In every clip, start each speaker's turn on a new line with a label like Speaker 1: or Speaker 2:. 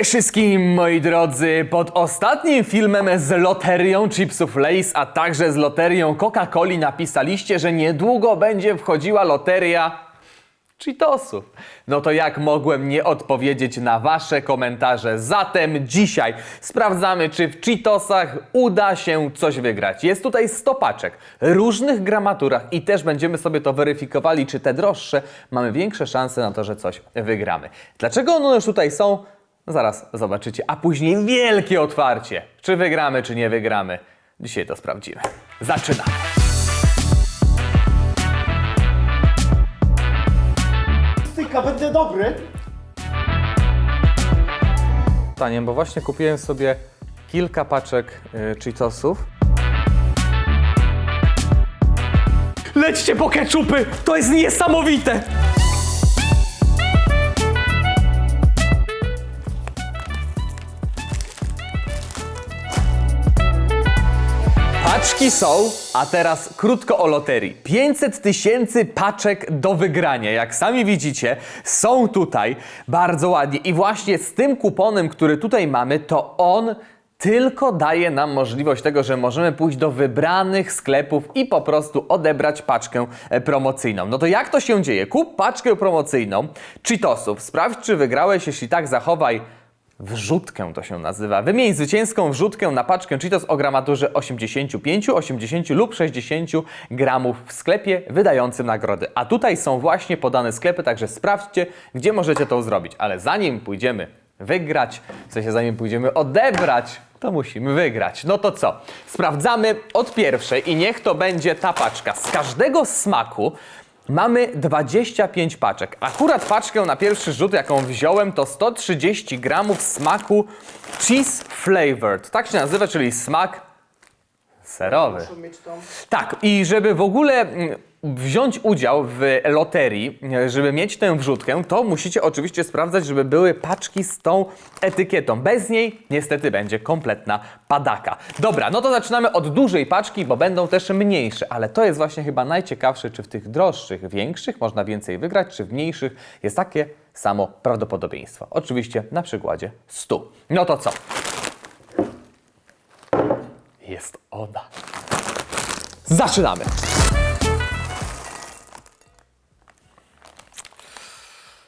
Speaker 1: Cześć wszystkim moi drodzy! Pod ostatnim filmem z loterią chipsów Lays, a także z loterią Coca-Coli napisaliście, że niedługo będzie wchodziła loteria Cheetosów. No to jak mogłem nie odpowiedzieć na wasze komentarze? Zatem dzisiaj sprawdzamy, czy w Cheetosach uda się coś wygrać. Jest tutaj 100 paczek, różnych gramaturach i też będziemy sobie to weryfikowali, czy te droższe mamy większe szanse na to, że coś wygramy. Dlaczego one już tutaj są? Zaraz zobaczycie, a później wielkie otwarcie. Czy wygramy, czy nie wygramy? Dzisiaj to sprawdzimy. Zaczynamy.
Speaker 2: Styka, będę dobry.
Speaker 1: Pytaniem, bo właśnie kupiłem sobie kilka paczek y, Cheetosów. Lećcie po keczupy! To jest niesamowite! Paczki są, a teraz krótko o loterii. 500 tysięcy paczek do wygrania. Jak sami widzicie, są tutaj bardzo ładnie. I właśnie z tym kuponem, który tutaj mamy, to on tylko daje nam możliwość tego, że możemy pójść do wybranych sklepów i po prostu odebrać paczkę e, promocyjną. No to jak to się dzieje? Kup paczkę promocyjną Cheetosów. Sprawdź, czy wygrałeś. Jeśli tak, zachowaj Wrzutkę to się nazywa. Wymień zwycięską wrzutkę na paczkę Cheetos o gramaturze 85, 80 lub 60 gramów w sklepie wydającym nagrody. A tutaj są właśnie podane sklepy, także sprawdźcie, gdzie możecie to zrobić. Ale zanim pójdziemy wygrać, w sensie zanim pójdziemy odebrać, to musimy wygrać. No to co? Sprawdzamy od pierwszej i niech to będzie ta paczka. Z każdego smaku Mamy 25 paczek. Akurat paczkę na pierwszy rzut, jaką wziąłem, to 130 gramów smaku cheese flavored. Tak się nazywa, czyli smak serowy.
Speaker 2: Muszę mieć tą.
Speaker 1: Tak, i żeby w ogóle mm, wziąć udział w loterii, żeby mieć tę wrzutkę, to musicie oczywiście sprawdzać, żeby były paczki z tą etykietą. Bez niej niestety będzie kompletna padaka. Dobra, no to zaczynamy od dużej paczki, bo będą też mniejsze, ale to jest właśnie chyba najciekawsze, czy w tych droższych, większych można więcej wygrać, czy w mniejszych jest takie samo prawdopodobieństwo. Oczywiście na przykładzie 100. No to co? Jest ona. Zaczynamy!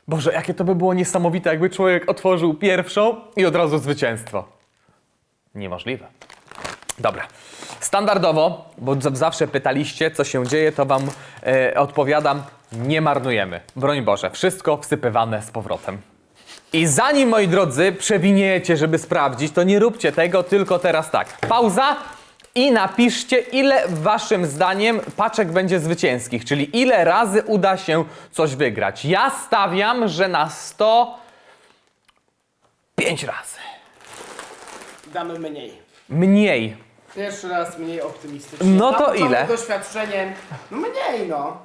Speaker 1: Boże, jakie to by było niesamowite, jakby człowiek otworzył pierwszą i od razu zwycięstwo. Niemożliwe. Dobra. Standardowo, bo zawsze pytaliście, co się dzieje, to Wam e, odpowiadam. Nie marnujemy. Broń Boże, wszystko wsypywane z powrotem. I zanim, moi drodzy, przewiniecie, żeby sprawdzić, to nie róbcie tego, tylko teraz tak. Pauza i napiszcie, ile waszym zdaniem paczek będzie zwycięskich, czyli ile razy uda się coś wygrać. Ja stawiam, że na 105 razy.
Speaker 2: Damy mniej.
Speaker 1: Mniej.
Speaker 2: Pierwszy raz mniej optymistycznie.
Speaker 1: No
Speaker 2: Na
Speaker 1: to
Speaker 2: początek
Speaker 1: ile?
Speaker 2: doświadczeniem. No mniej no.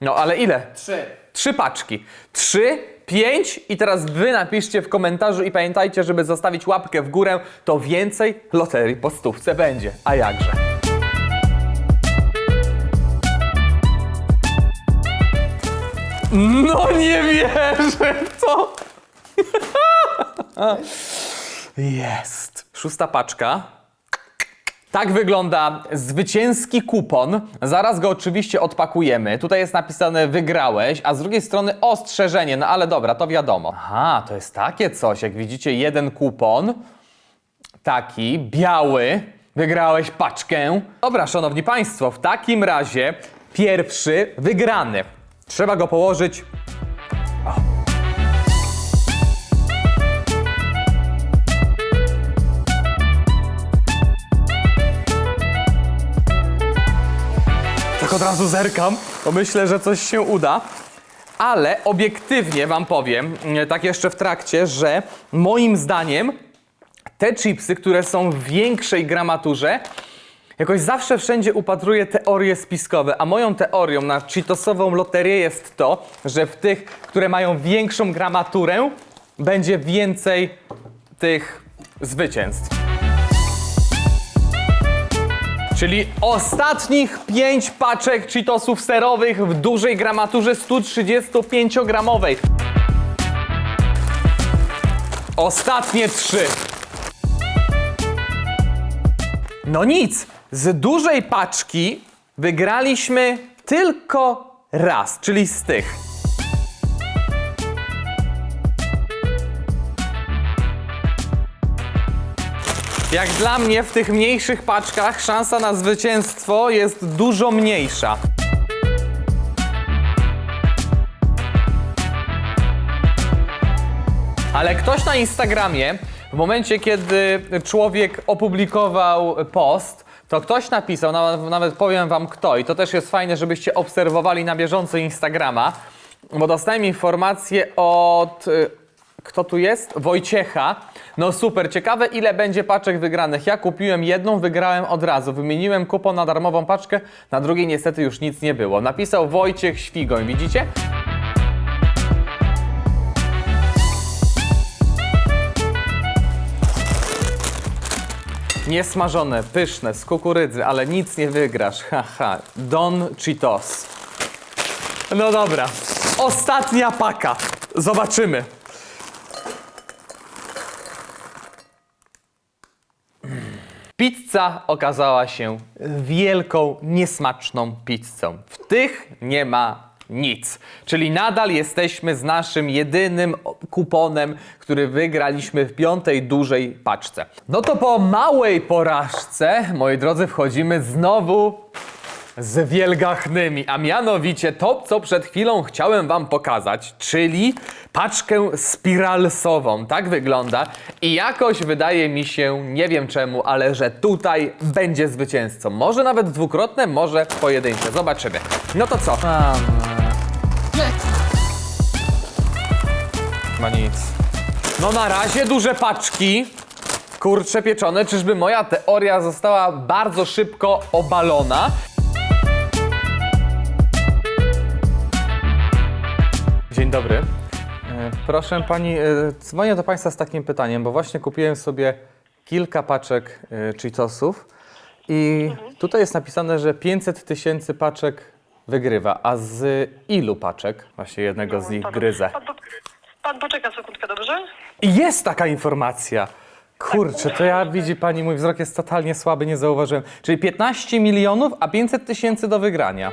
Speaker 1: No ale ile?
Speaker 2: Trzy.
Speaker 1: Trzy paczki. Trzy, pięć i teraz wy napiszcie w komentarzu i pamiętajcie, żeby zostawić łapkę w górę, to więcej loterii po stówce będzie. A jakże? No nie wierzę w to! Jest. Szósta paczka. Tak wygląda zwycięski kupon. Zaraz go oczywiście odpakujemy. Tutaj jest napisane wygrałeś, a z drugiej strony ostrzeżenie. No ale dobra, to wiadomo. Aha, to jest takie coś. Jak widzicie, jeden kupon. Taki, biały. Wygrałeś paczkę. Dobra, szanowni państwo, w takim razie pierwszy wygrany. Trzeba go położyć Tak od razu zerkam, bo myślę, że coś się uda. Ale obiektywnie wam powiem, nie, tak jeszcze w trakcie, że moim zdaniem te chipsy, które są w większej gramaturze, jakoś zawsze wszędzie upatruję teorie spiskowe, a moją teorią na cheatosową loterię jest to, że w tych, które mają większą gramaturę, będzie więcej tych zwycięstw. Czyli ostatnich 5 paczek Cheetosów serowych w dużej gramaturze 135-gramowej. Ostatnie trzy. No nic, z dużej paczki wygraliśmy tylko raz, czyli z tych. Jak dla mnie w tych mniejszych paczkach szansa na zwycięstwo jest dużo mniejsza. Ale ktoś na Instagramie, w momencie kiedy człowiek opublikował post, to ktoś napisał, nawet, powiem wam kto, i to też jest fajne, żebyście obserwowali na bieżąco Instagrama, bo dostałem informację od. Kto tu jest? Wojciecha. No super, ciekawe ile będzie paczek wygranych. Ja kupiłem jedną, wygrałem od razu. Wymieniłem kupon na darmową paczkę, na drugiej niestety już nic nie było. Napisał Wojciech Świgoń, widzicie? Niesmażone, pyszne, z kukurydzy, ale nic nie wygrasz. Haha, Don Cheetos. No dobra, ostatnia paka. Zobaczymy. Pizza okazała się wielką, niesmaczną pizzą. W tych nie ma nic. Czyli nadal jesteśmy z naszym jedynym kuponem, który wygraliśmy w piątej dużej paczce. No to po małej porażce, moi drodzy, wchodzimy znowu z wielgachnymi, a mianowicie to, co przed chwilą chciałem wam pokazać, czyli paczkę spiralsową. Tak wygląda i jakoś wydaje mi się, nie wiem czemu, ale że tutaj będzie zwycięzcą. Może nawet dwukrotne, może pojedyncze. Zobaczymy. No to co? Ma nic. No na razie duże paczki. Kurcze pieczone, czyżby moja teoria została bardzo szybko obalona? Dzień dobry. E, Proszę pani, e, dzwonię do państwa z takim pytaniem, bo właśnie kupiłem sobie kilka paczek e, Cheetosów i tutaj jest napisane, że 500 tysięcy paczek wygrywa, a z ilu paczek właśnie jednego z nich
Speaker 3: Pan-
Speaker 1: gryzę?
Speaker 3: Pan, pan poczeka sekundkę, dobrze?
Speaker 1: Jest taka informacja. Kurczę, to ja widzi pani, mój wzrok jest totalnie słaby, nie zauważyłem. Czyli 15 milionów, a 500 tysięcy do wygrania.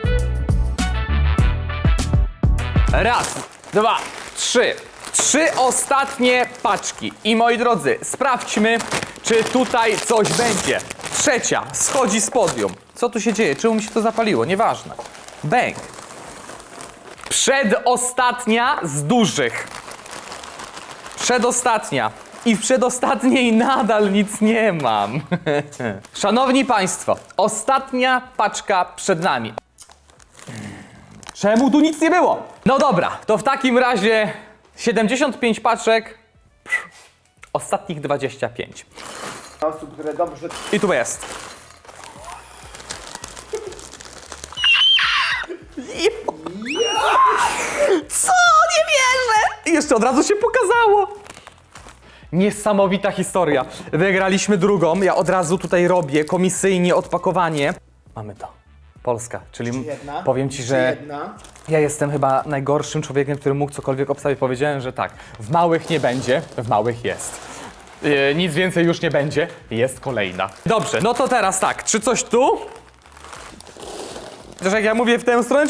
Speaker 1: Raz, dwa, trzy. Trzy ostatnie paczki. I moi drodzy, sprawdźmy, czy tutaj coś będzie. Trzecia, schodzi z podium. Co tu się dzieje? Czemu mi się to zapaliło? Nieważne. Bęk. Przedostatnia z dużych. Przedostatnia. I w przedostatniej nadal nic nie mam. Szanowni Państwo, ostatnia paczka przed nami. Czemu tu nic nie było? No dobra, to w takim razie 75 paczek, pff, ostatnich 25.
Speaker 2: Osób, które dobrze...
Speaker 1: I tu jest. Co? Nie wierzę! I jeszcze od razu się pokazało. Niesamowita historia. Wygraliśmy drugą. Ja od razu tutaj robię komisyjnie odpakowanie. Mamy to. Polska, czyli
Speaker 2: Jedna.
Speaker 1: powiem ci,
Speaker 2: Czy
Speaker 1: że
Speaker 2: Jedna.
Speaker 1: ja jestem chyba najgorszym człowiekiem, który mógł cokolwiek obstawić. Powiedziałem, że tak, w małych nie będzie, w małych jest. Yy, nic więcej już nie będzie, jest kolejna. Dobrze, no to teraz tak, czy coś tu? Chociaż jak ja mówię w tę stronę...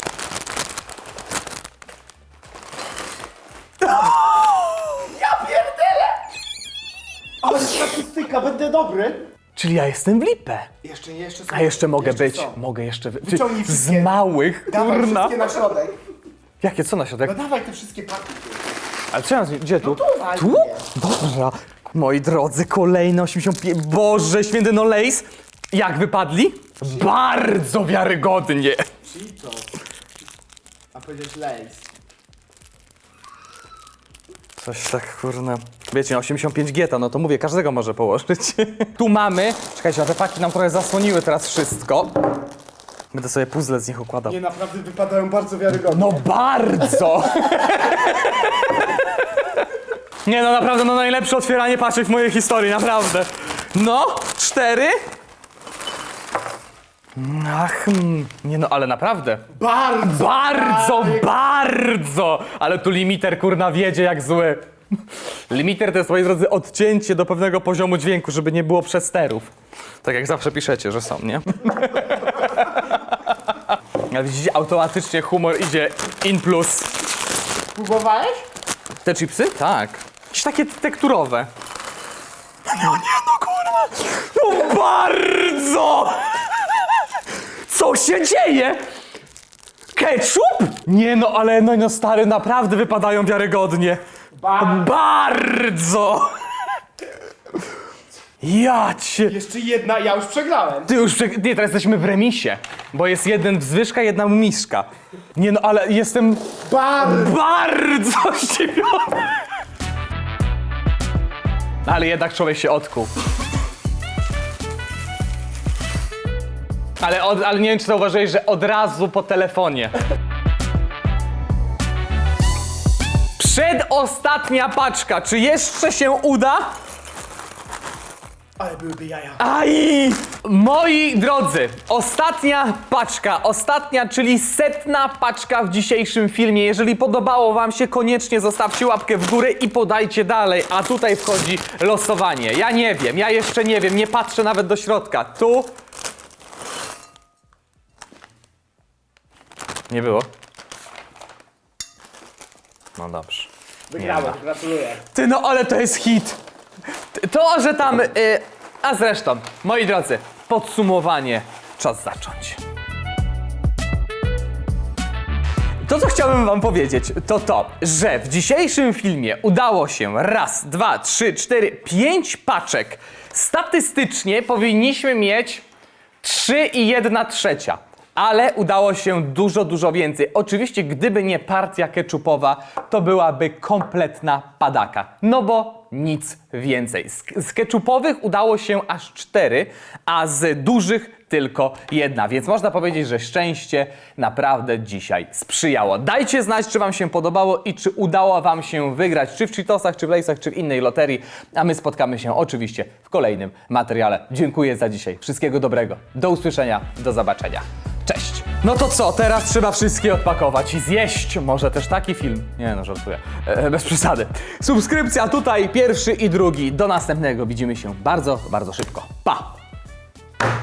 Speaker 2: Ale statystyka, będę dobry.
Speaker 1: Czyli ja jestem w lipę.
Speaker 2: Jeszcze, jeszcze są.
Speaker 1: A jeszcze mogę być,
Speaker 2: są.
Speaker 1: mogę jeszcze... Wy...
Speaker 2: Wyciągnij
Speaker 1: z
Speaker 2: wszystkie.
Speaker 1: małych,
Speaker 2: Dawaj
Speaker 1: kurna.
Speaker 2: wszystkie na środek.
Speaker 1: Jakie, co na środek?
Speaker 2: No dawaj te wszystkie paczki.
Speaker 1: Ale co ja, gdzie tu?
Speaker 2: tu walnie.
Speaker 1: tu? Dobra. Moi drodzy, kolejne 85. Boże, święty no lejs. Jak wypadli? Bardzo wiarygodnie.
Speaker 2: Cheetos. A powiedzieć Lays.
Speaker 1: Coś tak, kurna. Wiecie, no 85 gieta, no to mówię, każdego może położyć. tu mamy. Czekajcie, a te paki nam trochę zasłoniły teraz wszystko. Będę sobie puzzle z nich układał.
Speaker 2: Nie, naprawdę wypadają bardzo wiarygodnie.
Speaker 1: No bardzo! Nie no, naprawdę, no najlepsze otwieranie paczek w mojej historii, naprawdę. No, cztery. Ach, mm, nie no, ale naprawdę.
Speaker 2: Bardzo!
Speaker 1: Bardzo,
Speaker 2: tak.
Speaker 1: bardzo! Ale tu limiter kurna wiedzie jak zły. Limiter to jest, moi drodzy, odcięcie do pewnego poziomu dźwięku, żeby nie było przesterów. Tak jak zawsze piszecie, że są, nie? Ale widzicie, automatycznie humor idzie in plus.
Speaker 2: Próbowałeś?
Speaker 1: Te chipsy? Tak. Jakieś takie tekturowe. No nie, no kurwa. No bardzo! Co się dzieje? Ketchup? Nie no, ale no, no stary, naprawdę wypadają wiarygodnie. Bardzo! Ja cię...
Speaker 2: Jeszcze jedna, ja już przegrałem.
Speaker 1: Ty już, prze- nie, teraz jesteśmy w remisie, bo jest jeden wzwyżka, jedna miszka. Nie no, ale jestem
Speaker 2: Bar!
Speaker 1: bardzo zdziwiony. Ale jednak człowiek się odkuł. Ale, od, ale nie wiem, czy zauważyłeś, że od razu po telefonie. Przedostatnia paczka. Czy jeszcze się uda?
Speaker 2: Ale byłyby jaja.
Speaker 1: Aj! Moi drodzy, ostatnia paczka, ostatnia, czyli setna paczka w dzisiejszym filmie. Jeżeli podobało Wam się, koniecznie zostawcie łapkę w górę i podajcie dalej. A tutaj wchodzi losowanie. Ja nie wiem, ja jeszcze nie wiem, nie patrzę nawet do środka. Tu. Nie było? No dobrze.
Speaker 2: Wygrałem, gratuluję.
Speaker 1: Ty no, ale to jest hit. T- To, że tam. Y, a zresztą, moi drodzy, podsumowanie. Czas zacząć. To, co chciałbym Wam powiedzieć, to to, że w dzisiejszym filmie udało się raz, dwa, trzy, cztery, pięć paczek. Statystycznie powinniśmy mieć trzy i jedna trzecia. Ale udało się dużo, dużo więcej. Oczywiście, gdyby nie partia keczupowa, to byłaby kompletna padaka. No bo nic więcej. Z, z keczupowych udało się aż cztery, a z dużych tylko jedna. Więc można powiedzieć, że szczęście naprawdę dzisiaj sprzyjało. Dajcie znać, czy Wam się podobało i czy udało Wam się wygrać, czy w Cheetosach, czy w Lejsach, czy w innej loterii. A my spotkamy się oczywiście w kolejnym materiale. Dziękuję za dzisiaj. Wszystkiego dobrego. Do usłyszenia. Do zobaczenia. Cześć! No to co, teraz trzeba wszystkie odpakować i zjeść. Może też taki film. Nie no, żartuję. E, bez przesady. Subskrypcja tutaj, pierwszy i drugi. Do następnego. Widzimy się bardzo, bardzo szybko. Pa!